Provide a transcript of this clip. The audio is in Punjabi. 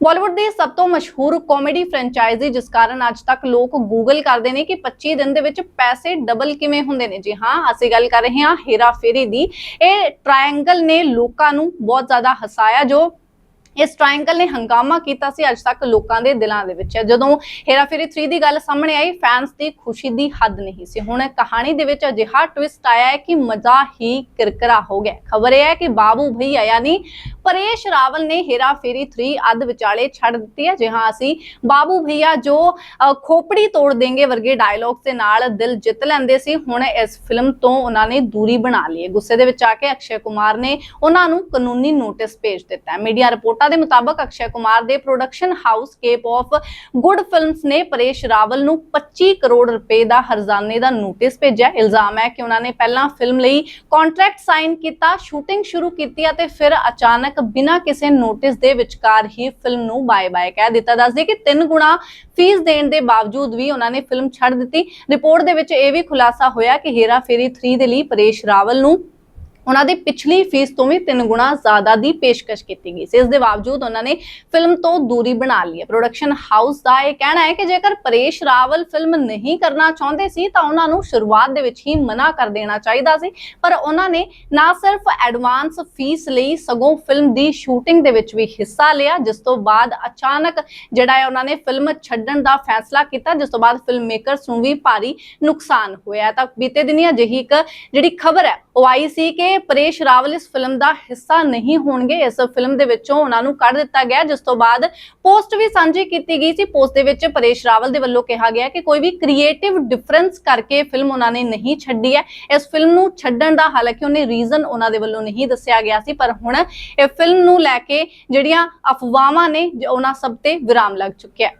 ਬਾਲੀਵੁੱਡ ਦੀ ਸਭ ਤੋਂ ਮਸ਼ਹੂਰ ਕਾਮੇਡੀ ਫਰੈਂਚਾਈਜ਼ੀ ਜਿਸ ਕਾਰਨ ਅੱਜ ਤੱਕ ਲੋਕ ਗੂਗਲ ਕਰਦੇ ਨੇ ਕਿ 25 ਦਿਨ ਦੇ ਵਿੱਚ ਪੈਸੇ ਡਬਲ ਕਿਵੇਂ ਹੁੰਦੇ ਨੇ। ਜੀ ਹਾਂ, ਅਸੀਂ ਗੱਲ ਕਰ ਰਹੇ ਹਾਂ ਹੇਰਾ ਫੇਰੀ ਦੀ। ਇਹ ਟ੍ਰਾਇੰਗਲ ਨੇ ਲੋਕਾਂ ਨੂੰ ਬਹੁਤ ਜ਼ਿਆਦਾ ਹਸਾਇਆ, ਜੋ ਇਸ ਟ੍ਰਾਇੰਗਲ ਨੇ ਹੰਗਾਮਾ ਕੀਤਾ ਸੀ ਅੱਜ ਤੱਕ ਲੋਕਾਂ ਦੇ ਦਿਲਾਂ ਦੇ ਵਿੱਚ। ਜਦੋਂ ਹੇਰਾਫੇਰੀ 3 ਦੀ ਗੱਲ ਸਾਹਮਣੇ ਆਈ ਫੈਨਸ ਦੀ ਖੁਸ਼ੀ ਦੀ ਹੱਦ ਨਹੀਂ ਸੀ। ਹੁਣ ਕਹਾਣੀ ਦੇ ਵਿੱਚ ਅਜਿਹਾ ਟਵਿਸਟ ਆਇਆ ਹੈ ਕਿ ਮਜ਼ਾ ਹੀ ਕਿਰਕਰਾ ਹੋ ਗਿਆ। ਖਬਰ ਇਹ ਹੈ ਕਿ ਬਾਬੂ ਭਈਆ, ਯਾਨੀ ਪਰੇਸ਼ ਰਾਵਲ ਨੇ ਹੇਰਾ ਫੇਰੀ 3 ਅੱਧ ਵਿਚਾਲੇ ਛੱਡ ਦਿੱਤੀ ਹੈ। ਜਿਹਾਂ ਅਸੀਂ ਬਾਬੂ ਭਈਆ ਜੋ ਖੋਪੜੀ ਤੋੜ ਦੇਂਗੇ ਵਰਗੇ ਡਾਇਲੌਗਸ ਦੇ ਨਾਲ ਦਿਲ ਜਿੱਤ ਲੈਂਦੇ ਸੀ। ਹੁਣ ਇਸ ਫਿਲਮ ਤੋਂ ਉਹਨਾਂ ਨੇ ਦੂਰੀ ਬਣਾ ਲਈ ਹੈ। ਗੁੱਸੇ ਦੇ ਵਿੱਚ ਆ ਕੇ ਅਕਸ਼ੇ ਕੁਮਾਰ ਨੇ ਉਹਨਾਂ ਨੂੰ ਕਾਨੂੰਨੀ ਨੋਟਿਸ ਭੇਜ ਦਿੱਤਾ ਹੈ। ਮੀਡੀਆ ਰਿਪੋਰਟਾਂ ਦੇ ਮੁਤਾਬਕ ਅਕਸ਼ੇ ਕੁਮਾਰ ਦੇ production house Cape of Good films ਨੇ ਪਰੇਸ਼ ਰਾਵਲ ਨੂੰ 25 ਕਰੋੜ ਰੁਪਏ ਦਾ ਹਰਜ਼ਾਨੇ ਦਾ ਨੋਟਿਸ ਭੇਜਿਆ। ਇਲਜ਼ਾਮ ਹੈ ਕਿ ਉਹਨਾਂ ਨੇ ਪਹਿਲਾਂ ਫਿਲਮ ਲਈ ਕੰਟਰੈਕਟ ਸਾਈਨ ਕੀਤਾ ਸ਼ੂਟਿੰਗ ਸ਼ੁਰੂ ਕੀਤੀ ਅਤੇ ਫਿਰ ਅਚਾਨਕ ਬਿਨਾਂ ਕਿਸੇ ਨੋਟਿਸ ਦੇ ਵਿਚਕਾਰ ਹੀ ਫਿਲਮ ਨੂੰ ਬਾਏ ਬਾਏ ਕਹਿ ਦਿੱਤਾ। ਦੱਸਦੇ ਕਿ ਤਿੰਨ ਗੁਣਾ ਫੀਸ ਦੇਣ ਦੇ ਬਾਵਜੂਦ ਵੀ ਉਹਨਾਂ ਨੇ ਫਿਲਮ ਛੱਡ ਦਿੱਤੀ। ਰਿਪੋਰਟ ਦੇ ਵਿੱਚ ਇਹ ਵੀ ਖੁਲਾਸਾ ਹੋਇਆ ਕਿ ਹੇਰਾ ਫੇਰੀ 3 ਦੇ ਲਈ ਪਰੇਸ਼ ਰਾਵਲ ਨੂੰ ਉਹਨਾਂ ਦੀ ਪਿਛਲੀ ਫੀਸ ਤੋਂ ਵੀ ਤਿੰਨ ਗੁਣਾ ਜ਼ਿਆਦਾ ਦੀ ਪੇਸ਼ਕਸ਼ ਕੀਤੀ ਗਈ ਸੀ। ਇਸ ਦੇ ਬਾਵਜੂਦ ਉਹਨਾਂ ਨੇ ਫਿਲਮ ਤੋਂ ਦੂਰੀ ਬਣਾ ਲਈ ਹੈ। ਪ੍ਰੋਡਕਸ਼ਨ ਹਾਊਸ ਦਾ ਇਹ ਕਹਿਣਾ ਹੈ ਕਿ ਜੇਕਰ ਪਰੇਸ਼ ਰਾਵਲ ਫਿਲਮ ਨਹੀਂ ਕਰਨਾ ਚਾਹੁੰਦੇ ਸੀ, ਤਾਂ ਉਹਨਾਂ ਨੂੰ ਸ਼ੁਰੂਆਤ ਦੇ ਵਿੱਚ ਹੀ ਮਨਾ ਕਰ ਦੇਣਾ ਚਾਹੀਦਾ ਸੀ। ਪਰ ਉਹਨਾਂ ਨੇ ਨਾ ਸਿਰਫ ਐਡਵਾਂਸ ਫੀਸ ਲਈ ਸਗੋਂ ਫਿਲਮ ਦੀ ਸ਼ੂਟਿੰਗ ਦੇ ਵਿੱਚ ਵੀ ਹਿੱਸਾ ਲਿਆ, ਜਿਸ ਤੋਂ ਬਾਅਦ ਅਚਾਨਕ ਜਿਹੜਾ ਹੈ ਉਹਨਾਂ ਨੇ ਫਿਲਮ ਛੱਡਣ ਦਾ ਫੈਸਲਾ ਕੀਤਾ, ਜਿਸ ਤੋਂ ਬਾਅਦ ਫਿਲਮ ਮੇਕਰਸ ਨੂੰ ਵੀ ਭਾਰੀ ਨੁਕਸਾਨ ਹੋਇਆ ਤਾਂ ਬੀਤੇ ਦਿਨੀ ਅਜਿਹੀ ਇੱਕ ਜਿਹੜੀ ਖਬਰ ਹੈ ਉਹ ਆਈ ਸੀ ਕਿ ਪਰੇਸ਼ ਰਾਵਲ ਇਸ ਫਿਲਮ ਦਾ ਹਿੱਸਾ ਨਹੀਂ ਹੋਣਗੇ। ਇਸ ਫਿਲਮ ਦੇ ਵਿੱਚੋਂ ਉਹਨਾਂ ਨੂੰ ਕੱਢ ਦਿੱਤਾ ਗਿਆ, ਜਿਸ ਤੋਂ ਬਾਅਦ ਪੋਸਟ ਵੀ ਸਾਂਝੀ ਕੀਤੀ ਗਈ ਸੀ। ਪੋਸਟ ਦੇ ਵਿੱਚ ਪਰੇਸ਼ ਰਾਵਲ ਦੇ ਵੱਲੋਂ ਕਿਹਾ ਗਿਆ ਕਿ ਕੋਈ ਵੀ ਕ੍ਰੀਏਟਿਵ ਡਿਫਰੈਂਸ ਕਰਕੇ ਫਿਲਮ ਉਹਨਾਂ ਨੇ ਨਹੀਂ ਛੱਡੀ ਹੈ। ਇਸ ਫਿਲਮ ਨੂੰ ਛੱਡਣ ਦਾ ਹਾਲਾਂਕਿ ਉਹਨੇ ਰੀਜ਼ਨ ਉਹਨਾਂ ਦੇ ਵੱਲੋਂ ਨਹੀਂ ਦੱਸਿਆ ਗਿਆ ਸੀ, ਪਰ ਹੁਣ ਇਹ ਫਿਲਮ ਨੂੰ ਲੈ ਕੇ ਜਿਹੜੀਆਂ ਅਫਵਾਹਾਂ ਨੇ, ਉਹਨਾਂ ਸਭ ਤੇ ਵਿਰਾਮ ਲੱਗ ਚੁੱਕਿਆ